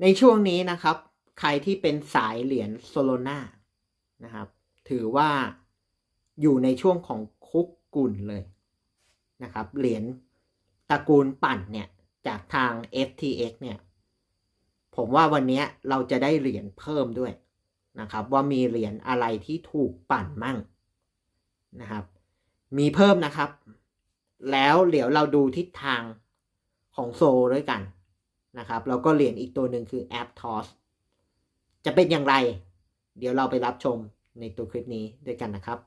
ในช่วงนี้นะครับ ใครที่เป็นสายเหรียญโซโลนานะครับ ถือว่าอยู่ในช่วงของคุกกุ่นเลยนะครับ เหรียญตระกูลปั่นเนี่ยจากทาง FTX เนี่ยผมว่าวันนี้เราจะได้เหรียญเพิ่มด้วยนะครับ ว่ามีเหรียญอะไรที่ถูกปั่นมั่งนะครับ มีเพิ่มนะครับ แล้วเดี๋ยวเราดูทิศทางของโซด้วยกัน นะครับ แล้วก็เหรียญอีกตัวหนึ่งคือแอปทอสจะเป็นอย่างไร เดี๋ยวเราไปรับชมในตัวคลิปนี้ด้วยกันนะครับ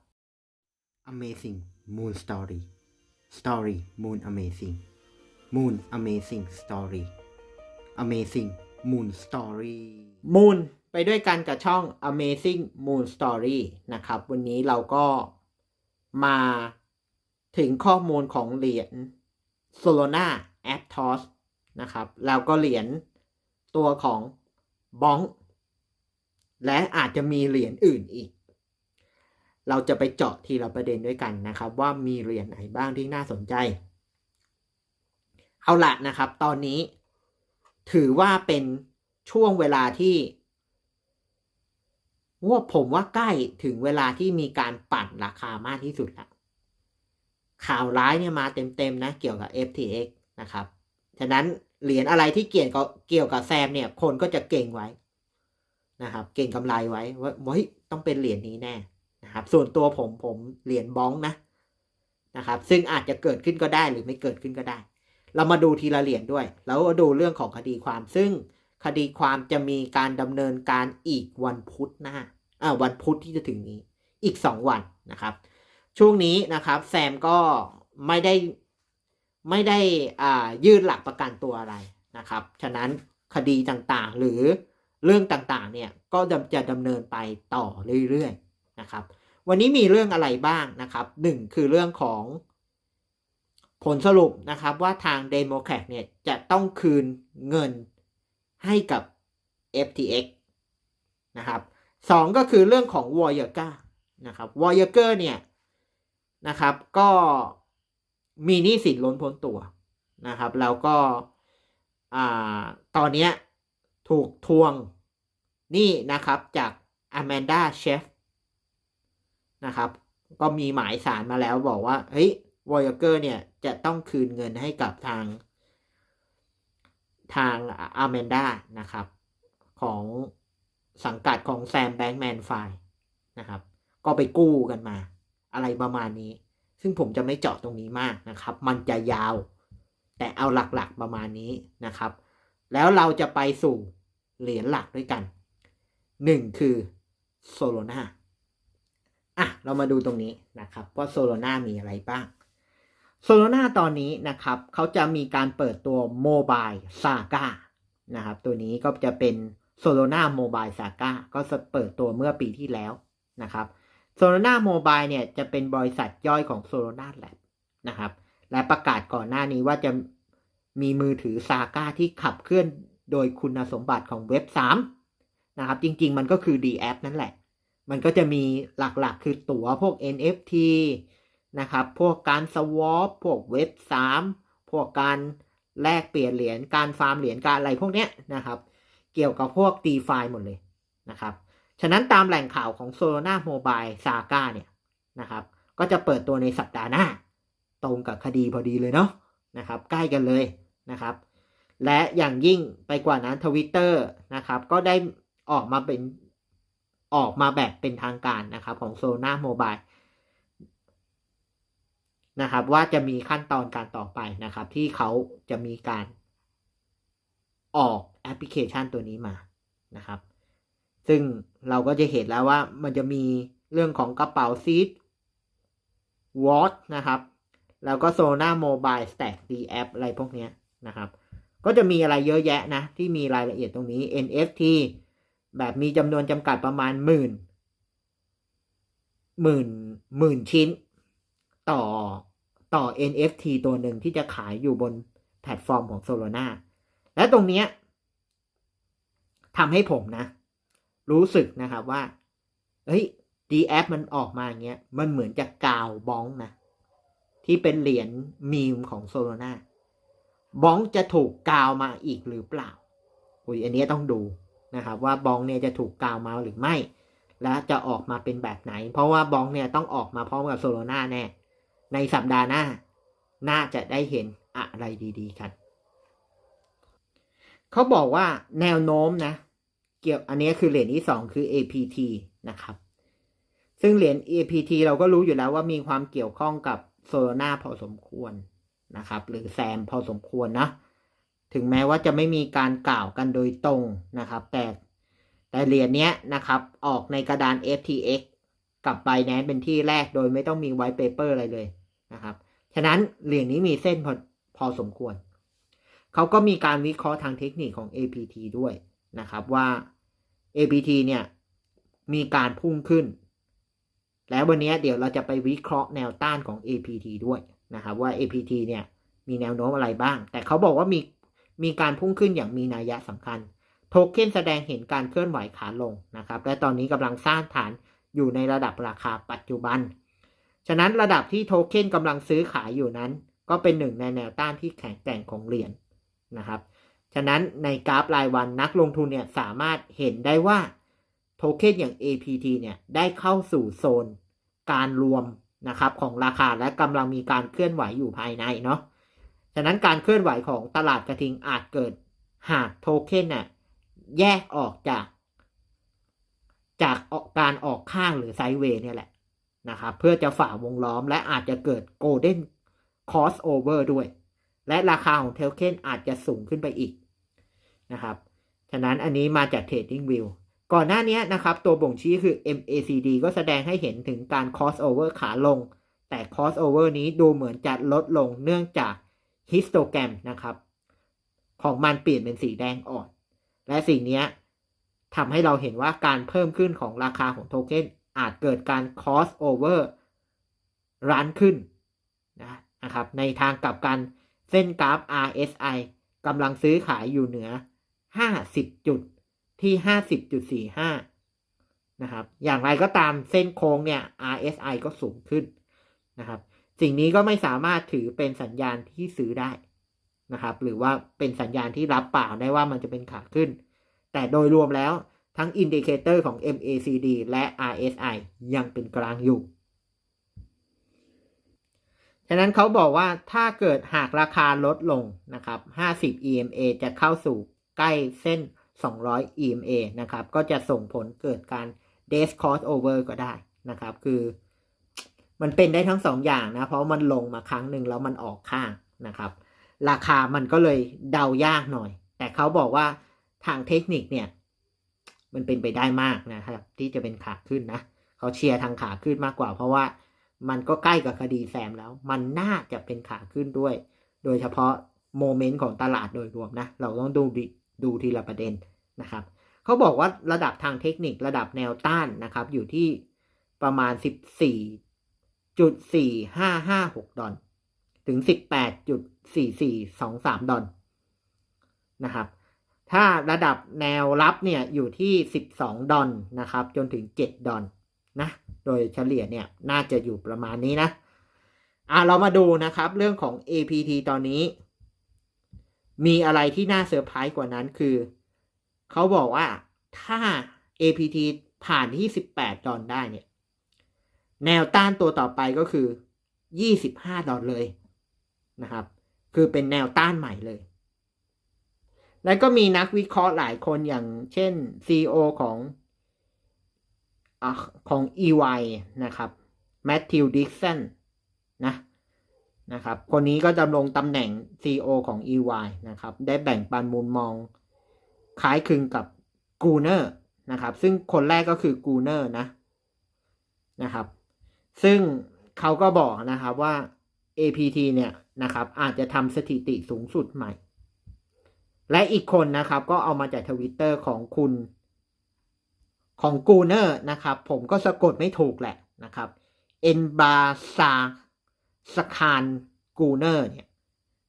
Amazing Moon Story Story Moon Amazing Moon Amazing Story Amazing Moon Story Moon ไปด้วยกันกับช่อง Amazing Moon Story นะครับ วันนี้เราก็มาถึงข้อมูลของเหรียญ Solana Aptos นะครับ แล้วก็เหรียญตัวของบ้อง และอาจจะมีเหรียญอื่นอีก เราจะไปเจาะทีละประเด็นด้วยกันนะครับ ว่ามีเหรียญไหนบ้างที่น่าสนใจ เอาละนะครับ ตอนนี้ถือว่าเป็นช่วงเวลาที่ว่าผมว่าใกล้ถึงเวลาที่มีการปั่นราคามากที่สุดแล้วข่าวร้ายเนี่ยมาเต็มๆนะเกี่ยวกับ FTX นะครับ ฉะนั้น เหรียญอะไรที่เกี่ยวกับเกี่ยวกับแซมเนี่ย คนก็จะเก่งไว้นะครับ เก่งกำไรไว้ว่าเฮ้ยต้องเป็นเหรียญนี้แน่นะครับ ส่วนตัวผมผมเหรียญบ้องนะนะครับ ซึ่งอาจจะเกิดขึ้นก็ได้หรือไม่เกิดขึ้นก็ได้ เรามาดูทีละเหรียญด้วย แล้วดูเรื่องของคดีความ ซึ่งคดีความจะมีการดำเนินการอีกวันพุธหน้าอ่าวันพุธที่จะถึงนี้ อีกสองวันนะครับ ช่วงนี้นะครับแซมก็ไม่ได้ ไม่ได้ยื่นหลักประกันตัวอะไรนะครับ ฉะนั้นคดีต่างๆ หรือเรื่องต่างๆ เนี่ยก็จะดำเนินไปต่อเรื่อยๆนะครับ วันนี้มีเรื่องอะไรบ้างนะครับหนึ่งคือเรื่องของผลสรุปนะครับว่าทางเดโมแครตเนี่ยจะต้องคืนเงินให้กับ FTX นะครับสองก็คือเรื่องของ w o y a g e r นะครับ w o y a g e r เนี่ยนะครับก็ มีหนี้สินล้นพ้นตัวนะครับ แล้วก็อตอนนี้ถูกทวงหนี้นะครับจาก Amanda c h e f นะครับ ก็มีหมายสารมาแล้วบอกว่า เฮ้ย w o y a g e r เนี่ยจะต้องคืนเงินให้กับทาง ทางอาร์แมนดานะครับ ของสังกัดของแซมแบงค์แมนไฟนะครับ ก็ไปกู้กันมา อะไรประมาณนี้ ซึ่งผมจะไม่เจาะตรงนี้มากนะครับ มันจะยาว แต่เอาหลักๆประมาณนี้นะครับ แล้วเราจะไปสู่เหรียญหลักด้วยกันหนึ่งคือโซโลนาอะ เรามาดูตรงนี้นะครับ ว่าโซโลนามีอะไรบ้างโซโลนาตอนนี้นะครับ เขาจะมีการเปิดตัวโมบายซาก้านะครับ ตัวนี้ก็จะเป็นโซโลนาโมบายซาก้าก็เปิดตัวเมื่อปีที่แล้วนะครับ โซโลนาโมบายเนี่ยจะเป็นบริษัทย่อยของโซโลนาแลบนะครับ และประกาศก่อนหน้านี้ว่าจะมีมือถือซาก้าที่ขับเคลื่อนโดยคุณสมบัติของเว็บ 3 นะครับ จริง ๆ มันก็คือ D app นั่นแหละ มันก็จะมีหลักๆ คือตั๋วพวก NFT นะครับ พวกการสวอปพวกเว็บ 3 พวกการแลกเปลี่ยนเหรียญการฟาร์มเหรียญการอะไรพวกเนี้ยนะครับ เกี่ยวกับพวก d e f าหมดเลยนะครับ ฉะนั้นตามแหล่งข่าวของ Solana Mobile Saga เนี่ยนะครับ ก็จะเปิดตัวในสัปดาห์หน้า ตรงกับคดีพอดีเลยเนาะนะครับ ใกล้กันเลยนะครับ และอย่างยิ่งไปกว่านั้นทวิตเตอร์นะครับ ก็ได้ออกมาเป็นออกมาแบบเป็นทางการนะครับของ Solana Mobile นะครับว่าจะมีขั้นตอนการต่อไปนะครับ ที่เขาจะมีการออกแอปพลิเคชันตัวนี้มานะครับ ซึ่งเราก็จะเห็นแล้วว่ามันจะมีเรื่องของกระเป๋าซีดวอตนะครับ แล้วก็โซน่าโมบายสแต็กดีแอปอะไรพวกนี้นะครับ ก็จะมีอะไรเยอะแยะนะ ที่มีรายละเอียดตรงนี้ NFT แบบมีจำนวนจำกัดประมาณหมื่นหมื่นหมื่นชิ้น ต่อต่อ NFT ตัวหนึ่งที่จะขายอยู่บนแพลตฟอร์มของ Solana และตรงนี้ทำให้ผมนะ รู้สึกนะครับว่าเฮ้ย D app มันออกมาอย่างเงี้ยมันเหมือนจะกาวบ้องนะที่เป็นเหรียญมีมของ Solana บ้องจะถูกกาวมาอีกหรือเปล่าอุ้ยอันนี้ต้องดูนะครับว่าบองเนี่ยจะถูกกล่าวมาหรือไม่ และจะออกมาเป็นแบบไหน เพราะว่าบองเนี่ยต้องออกมาพร้อมกับโซโลนาแน่ในสัปดาห์หน้า น่าจะได้เห็นอะไรดีๆกันเขาบอกว่าแนวโน้มนะ เกี่ยวอันนี้คือเหรียญที่สองคือ APT นะครับ ซึ่งเหรียญ APT เราก็รู้อยู่แล้วว่ามีความเกี่ยวข้องกับโซโลนาพอสมควรนะครับ หรือแซมพอสมควรนะ ถึงแม้ว่าจะไม่มีการกล่าวกันโดยตรงนะครับ แต่แต่เหรียญนี้นะครับ ออกในกระดาน FTX กับ Binance เป็นที่แรกโดยไม่ต้องมีไว t ์เปเปอร์อะไรเลยนะครับ ฉะนั้นเหรียญนี้มีเส้นพอพอสมควร เขาก็มีการวิเคราะห์ทางเทคนิคของ APT ด้วย นะครับว่า APT เนี่ยมีการพุ่งขึ้น แล้ววันนี้เดี๋ยวเราจะไปวิเคราะห์แนวต้านของ APT ด้วยนะครับว่า APT เนี่ยมีแนวโน้มอะไรบ้าง แต่เขาบอกว่ามีมีการพุ่งขึ้นอย่างมีนัยสำคัญ โทเค็นแสดงเห็นการเคลื่อนไหวขาลงนะครับ และตอนนี้กำลังสร้างฐานอยู่ในระดับราคาปัจจุบัน ฉะนั้นระดับที่โทเค็นกำลังซื้อขายอยู่นั้น ก็เป็นหนึ่งในแนวต้านที่แข็งแกร่งของเหรียญนะครับ ฉะนั้นในกราฟรายวันนักลงทุนเนี่ยสามารถเห็นได้ว่าโทเค็นอย่าง APT เนี่ยได้เข้าสู่โซนการรวมนะครับของราคาและกำลังมีการเคลื่อนไหวอยู่ภายในเนาะ ฉะนั้นการเคลื่อนไหวของตลาดกระทิงอาจเกิดหากโทเค็นน่ะแยกออกจาก จากการออกข้างหรือไซด์เวย์เนี่ยแหละนะครับเพื่อจะฝ่าวงล้อมและอาจจะเกิดโกลเด้นคอสโอเวอร์ด้วย และราคาของเทลเคนอาจจะสูงขึ้นไปอีกนะครับ ฉะนั้นอันนี้มาจาก Trading View ก่อนหน้านี้นะครับ ตัวบ่งชี้คือ MACD ก็แสดงให้เห็นถึงการ crossover ขาลง แต่ crossover นี้ดูเหมือนจะลดลงเนื่องจาก histogram นะครับ ของมันเปลี่ยนเป็นสีแดงอ่อน และสิ่งนี้ทำให้เราเห็นว่าการเพิ่มขึ้นของราคาของโทเค็นอาจเกิดการ crossover รันขึ้นนะครับ ในทางกลับกัน เส้นกราฟ RSI กำลังซื้อขายอยู่เหนือ 50 จุดที่ 50.45 นะครับ อย่างไรก็ตามเส้นโค้งเนี่ย RSI ก็สูงขึ้นนะครับ สิ่งนี้ก็ไม่สามารถถือเป็นสัญญาณที่ซื้อได้นะครับ หรือว่าเป็นสัญญาณที่รับเปล่าได้ว่ามันจะเป็นขาขึ้น แต่โดยรวมแล้วทั้งอินดิเคเตอร์ของ MACD และ RSI ยังเป็นกลางอยู่ ฉะนั้นเขาบอกว่าถ้าเกิดหากราคาลดลงนะครับ 50 EMA จะเข้าสู่ใกล้เส้น 200 EMA นะครับ ก็จะส่งผลเกิดการ days cost over ก็ได้นะครับ คือมันเป็นได้ทั้งสองอย่างนะ เพราะมันลงมาครั้งหนึ่งแล้วมันออกข้างนะครับ ราคามันก็เลยเดายากหน่อย แต่เขาบอกว่าทางเทคนิคเนี่ย มันเป็นไปได้มากนะครับ ที่จะเป็นขาขึ้นนะ เขาเชียร์ทางขาขึ้นมากกว่าเพราะว่า มันก็ใกล้กับคดีแซมแล้ว มันน่าจะเป็นขาขึ้นด้วย โดยเฉพาะโมเมนต์ของตลาดโดยรวมนะ เราต้องดูดูทีละประเด็นนะครับ เขาบอกว่าระดับทางเทคนิคระดับแนวต้านนะครับ อยู่ที่ประมาณ 14.4556 ดอลถึง 18.4423 ดอลนะครับ ถ้าระดับแนวรับเนี่ยอยู่ที่ 12 ดอลนะครับ จนถึง 7 ดอลนะ โดยเฉลี่ยเนี่ยน่าจะอยู่ประมาณนี้นะอ่าเรามาดูนะครับเรื่องของ APT ตอนนี้ มีอะไรที่น่าเซอร์ไพรส์กว่านั้นคือ เขาบอกว่าถ้า APT ผ่านที่ 18 ดอลได้เนี่ย แนวต้านตัวต่อไปก็คือ 25 ดอลเลยนะครับ คือเป็นแนวต้านใหม่เลย แล้วก็มีนักวิเคราะห์หลายคนอย่างเช่น CEO ของ ของ EY นะครับแมทธิวดิกสันนะนะครับ คนนี้ก็ดำรงตำแหน่ง CEO ของ EY นะครับ ได้แบ่งปันมุมมอง คล้ายคลึงกับกูเนอร์นะครับ ซึ่งคนแรกก็คือกูเนอร์นะนะครับ ซึ่งเขาก็บอกนะครับว่า APT เนี่ยนะครับ อาจจะทำสถิติสูงสุดใหม่ และอีกคนนะครับ ก็เอามาจากทวิตเตอร์ของคุณ ของกูเนอร์นะครับ ผมก็สะกดไม่ถูกแหละนะครับเอ็นบาซาสคานกูเนอร์เนี่ย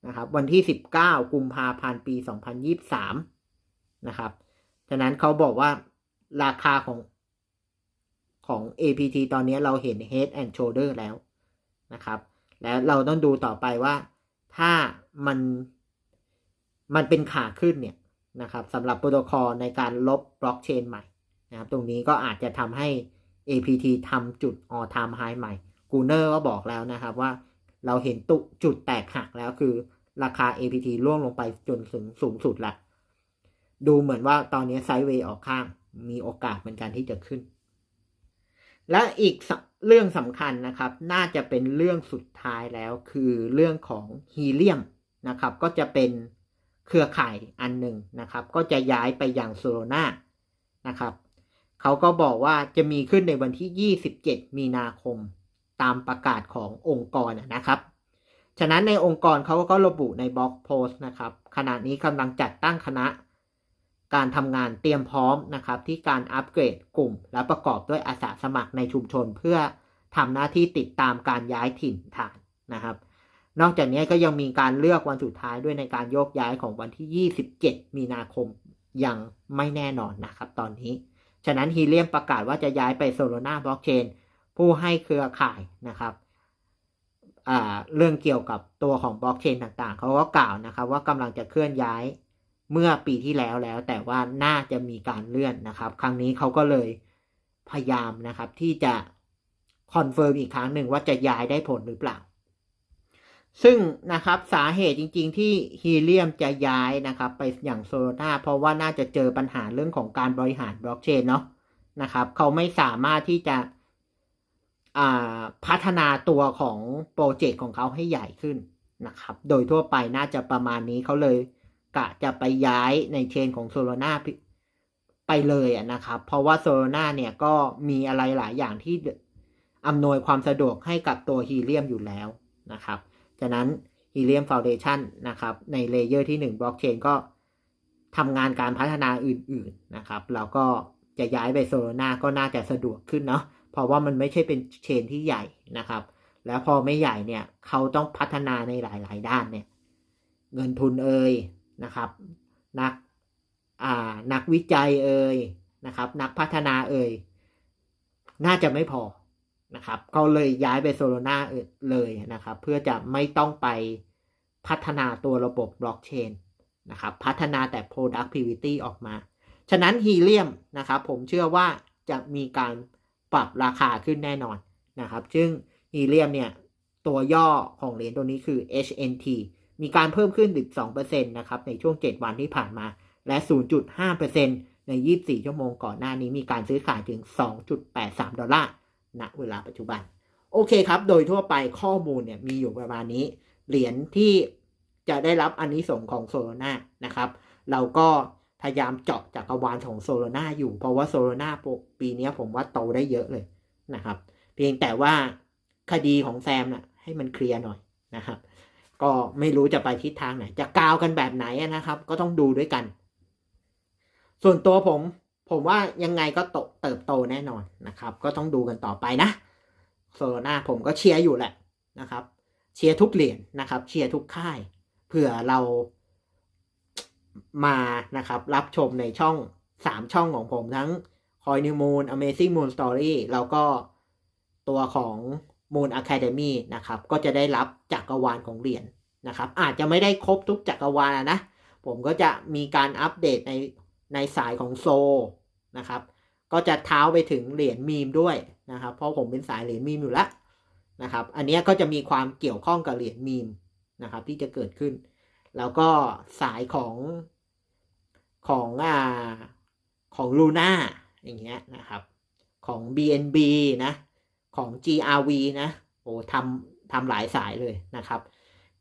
นะครับวันที่ 19 กุมภาพันธ์ปี 2023 นะครับฉะนั้นเขาบอกว่าราคาของของ APT ตอนนี้เราเห็น Head and Shoulder แล้วนะครับ แล้วเราต้องดูต่อไปว่าถ้ามันมันเป็นขาขึ้นเนี่ยนะครับสำหรับโปรโตคอลในการลบบล็อกเชนใหม่ นะครับ ตรงนี้ก็อาจจะทำให้ APT ทำจุด all time high ใหม่กูเนอร์ก็บอกแล้วนะครับว่าเราเห็นตุจุดแตกหักแล้วคือราคา APT ร่วงลงไปจนถึงสูงสุดละ ดูเหมือนว่าตอนนี้ไซด์เวย์ออกข้าง มีโอกาสเหมือนกันที่จะขึ้น และอีกเรื่องสำคัญนะครับ น่าจะเป็นเรื่องสุดท้ายแล้วคือเรื่องของฮีเลียมนะครับ ก็จะเป็นเครือข่ายอันหนึ่งนะครับ ก็จะย้ายไปอย่างโซโลนานะครับ เขาก็บอกว่าจะมีขึ้นในวันที่ 27 มีนาคม ตามประกาศขององค์กรนะครับ ฉะนั้นในองค์กรเขาก็ระบุในบล็อกโพสต์นะครับ ขณะนี้กำลังจัดตั้งคณะ การทำงานเตรียมพร้อมนะครับ ที่การอัปเกรดกลุ่ม และประกอบด้วยอาสาสมัครในชุมชนเพื่อทำหน้าที่ติดตามการย้ายถิ่นฐานนะครับ นอกจากนี้ก็ยังมีการเลือกวันสุดท้ายด้วยในการโยกย้ายของวันที่ 27 มีนาคมยังไม่แน่นอนนะครับ ตอนนี้ ฉะนั้นฮีเลียมประกาศว่าจะย้ายไปโซโลนาบล็อกเชนผู้ให้เครือข่ายนะครับเรื่องเกี่ยวกับตัวของบล็อกเชนต่างๆ เขาก็กล่าวนะครับว่ากำลังจะเคลื่อนย้ายเมื่อปีที่แล้วแล้ว แต่ว่าน่าจะมีการเลื่อนนะครับ ครั้งนี้เขาก็เลยพยายามนะครับที่จะคอนเฟิร์มอีกครั้งหนึ่งว่าจะย้ายได้ผลหรือเปล่า ซึ่งนะครับสาเหตุจริง ๆ ที่ฮีเลียมจะย้ายนะครับ ไปอย่างโซลนาเพราะว่าน่าจะเจอปัญหาเรื่องของการบริหารบล็อกเชนเนาะนะครับ เขาไม่สามารถที่จะพัฒนาตัวของโปรเจกต์ของเขาให้ใหญ่ขึ้นนะครับ โดยทั่วไปน่าจะประมาณนี้เขาเลยกะจะไปย้ายในเชนของโซลนาไปเลยนะครับ เพราะว่าโซลนาเนี่ยก็มีอะไรหลายอย่างที่อำนวยความสะดวกให้กับตัวฮีเลียมอยู่แล้วนะครับ ฉะนั้นฮีเลียมฟาวเดชันนะครับ ในเลเยอร์ที่1บล็อกเชนก็ทำงานการพัฒนาอื่นๆนะครับ แล้วก็จะย้ายไปโซโลนาก็น่าจะสะดวกขึ้นเนาะ เพราะว่ามันไม่ใช่เป็นเชนที่ใหญ่นะครับ แล้วพอไม่ใหญ่เนี่ย เขาต้องพัฒนาในหลาย ๆ ด้านเนี่ย เงินทุนเอ่ยนะครับ นักอ่านักวิจัยเอ่ยนะครับ นักพัฒนาเอ่ยน่าจะไม่พอ นะครับเขาเลยย้ายไปโซโลนาเลยนะครับ เพื่อจะไม่ต้องไปพัฒนาตัวระบบบล็อกเชนนะครับ พัฒนาแต่ productivity ออกมา ฉะนั้นฮีเลียมนะครับผมเชื่อว่าจะมีการปรับราคาขึ้นแน่นอนนะครับ ซึ่งฮีเลียมเนี่ยตัวย่อของเหรียญตัวนี้คือ HNT มีการเพิ่มขึ้น 12%นะครับ ในช่วง 7 วันที่ผ่านมา และ 0.5%ใน 24 ชั่วโมงก่อนหน้านี้มีการซื้อขายถึง 2.83 ดอลลาร์ ณเวลาปัจจุบัน โอเคครับ โดยทั่วไปข้อมูลเนี่ยมีอยู่ประมาณนี้ เหรียญที่จะได้รับอันนี้ส่งของโซโลนานะครับ เราก็พยายามเจาะจักรวาลของโซโลนาอยู่ เพราะว่าโซโลนาปีนี้ผมว่าโตได้เยอะเลยนะครับ เพียงแต่ว่าคดีของแซมนะ่ะให้มันเคลียร์หน่อยนะครับ ก็ไม่รู้จะไปทิศทางไหน จะกาวกันแบบไหนนะครับ ก็ต้องดูด้วยกัน ส่วนตัวผม ผมว่ายังไงก็โตเติบโตแน่นอนนะครับ ก็ต้องดูกันต่อไปนะโซโลนาผมก็เชียร์อยู่แหละนะครับ เชียร์ทุกเหรียญนะครับ เชียร์ทุกค่าย เผื่อเรามานะครับ รับชมในช่องสามช่องของผมทั้ง Coin New Moon Amazing Moon Story แล้วก็ตัวของ Moon Academy นะครับ ก็จะได้รับจักรวาลของเหรียญนะครับ อาจจะไม่ได้ครบทุกจักรวาลนะ ผมก็จะมีการอัปเดตในในสายของโซ นะครับ ก็จะเท้าไปถึงเหรียญมีมด้วยนะครับ เพราะผมเป็นสายเหรียญมีมอยู่แล้วนะครับ อันนี้ก็จะมีความเกี่ยวข้องกับเหรียญมีมนะครับที่จะเกิดขึ้น แล้วก็สายของของอ่าของลูน่าอย่างเงี้ยนะครับของ BNB นะของ GRV นะโอ้ทำทำหลายสายเลยนะครับ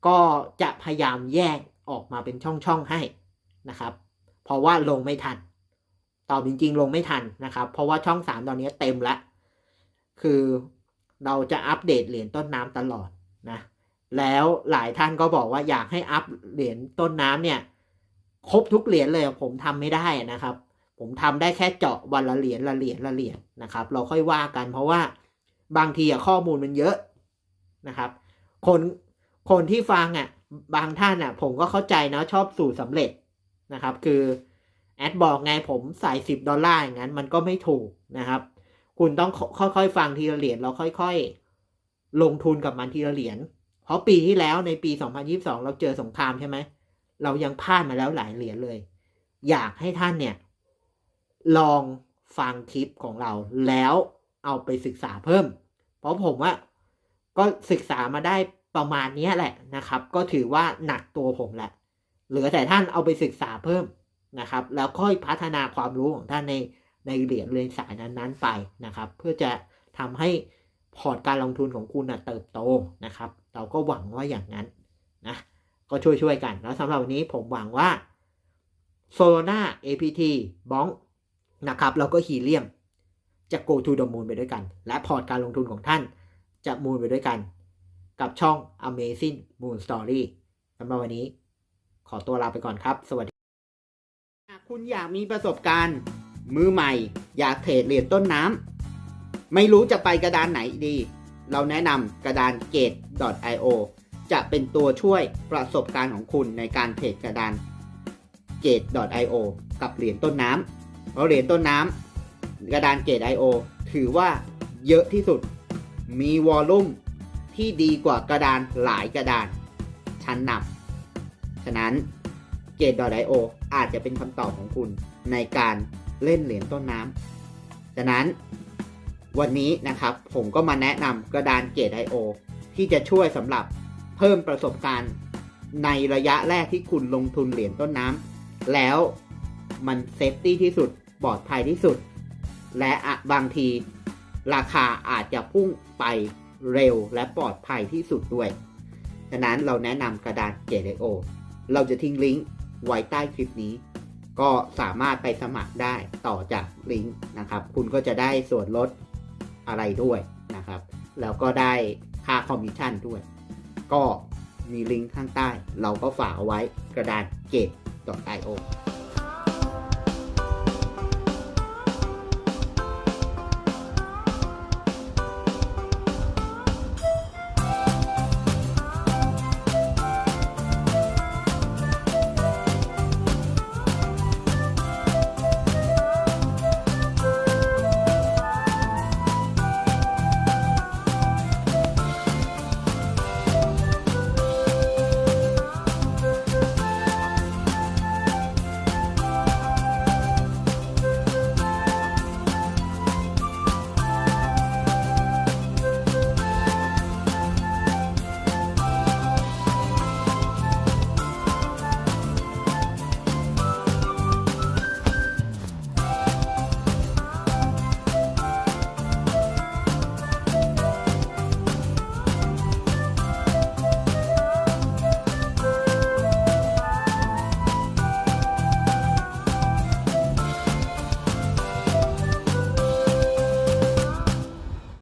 ก็จะพยายามแยกออกมาเป็นช่องๆให้นะครับ เพราะว่าลงไม่ทัน ตอบจริงๆ ลงไม่ทันนะครับ เพราะว่าช่องสามตอนนี้เต็มแล้วคือเราจะอัปเดตเหรียญต้นน้ำตลอดนะ แล้วหลายท่านก็บอกว่าอยากให้อัปเหรียญต้นน้ำเนี่ย ครบทุกเหรียญเลยผมทำไม่ได้นะครับ ผมทำได้แค่เจาะวันละเหรียญละเหรียญละเหรียญนะครับ เราค่อยว่ากันเพราะว่าบางทีข้อมูลมันเยอะนะครับ คนคนที่ฟังอะบางท่านอะ ผมก็เข้าใจนะชอบสูตรสำเร็จนะครับ คือ แอดบอกไงผมใส่สิบดอลลาร์อย่างนั้นมันก็ไม่ถูกนะครับ คุณต้องค่อยๆ ฟังทีละเหรียญเราค่อยๆ ลงทุนกับมันทีละเหรียญเพราะปีที่แล้วในปี 2022 เราเจอสงครามใช่ไหมเรายังพลาดมาแล้วหลายเหรียญเลย อยากให้ท่านเนี่ย ลองฟังคลิปของเราแล้วเอาไปศึกษาเพิ่ม เพราะผมว่าก็ศึกษามาได้ประมาณนี้แหละนะครับ ก็ถือว่าหนักตัวผมแหละเหลือแต่ท่านเอาไปศึกษาเพิ่ม นะครับ แล้วค่อยพัฒนาความรู้ของท่านในในเหรียญเรียนสายนั้นๆไปนะครับ เพื่อจะทำให้พอร์ตการลงทุนของคุณนะเติบโตนะครับ เราก็หวังว่าอย่างนั้นนะก็ช่วยๆกัน แล้วสำหรับวันนี้ผมหวังว่าโซโลนา APT บองนะครับแล้วก็ฮีเลียม จะ go to the moon ไปด้วยกัน และพอร์ตการลงทุนของท่านจะมูนไปด้วยกัน กับช่อง Amazing Moon Story สำหรับวันนี้ขอตัวลาไปก่อนครับ สวัสดี คุณอยากมีประสบการณ์ มือใหม่ อยากเทรดเหรียญต้นน้ำไม่รู้จะไปกระดานไหนดี เราแนะนำกระดาน gate.io จะเป็นตัวช่วยประสบการณ์ของคุณในการเทรดกระดาน gate.io กับเหรียญต้นน้ำเพราะเหรียญต้นน้ำกระดาน gate.io ถือว่าเยอะที่สุด มีวอลลุ่มที่ดีกว่ากระดานหลายกระดานชั้นนำฉะนั้น gate.io อาจจะเป็นคำตอบของคุณในการเล่นเหรียญต้นน้ำฉะนั้นวันนี้นะครับผมก็มาแนะนำกระดาน Gate.io ที่จะช่วยสำหรับเพิ่มประสบการณ์ในระยะแรกที่คุณลงทุนเหรียญต้นน้ำแล้วมันเซฟตี้ที่สุดปลอดภัยที่สุด และะบางทีราคาอาจจะพุ่งไปเร็วและปลอดภัยที่สุดด้วย ฉะนั้นเราแนะนำกระดาน Gate.io เราจะทิ้งลิงก์ ไว้ใต้คลิปนี้ ก็สามารถไปสมัครได้ต่อจากลิงก์นะครับ คุณก็จะได้ส่วนลดอะไรด้วยนะครับ แล้วก็ได้ค่าคอมมิชชั่นด้วย ก็มีลิงก์ข้างใต้ เราก็ฝากเอาไว้กระดานเกต .io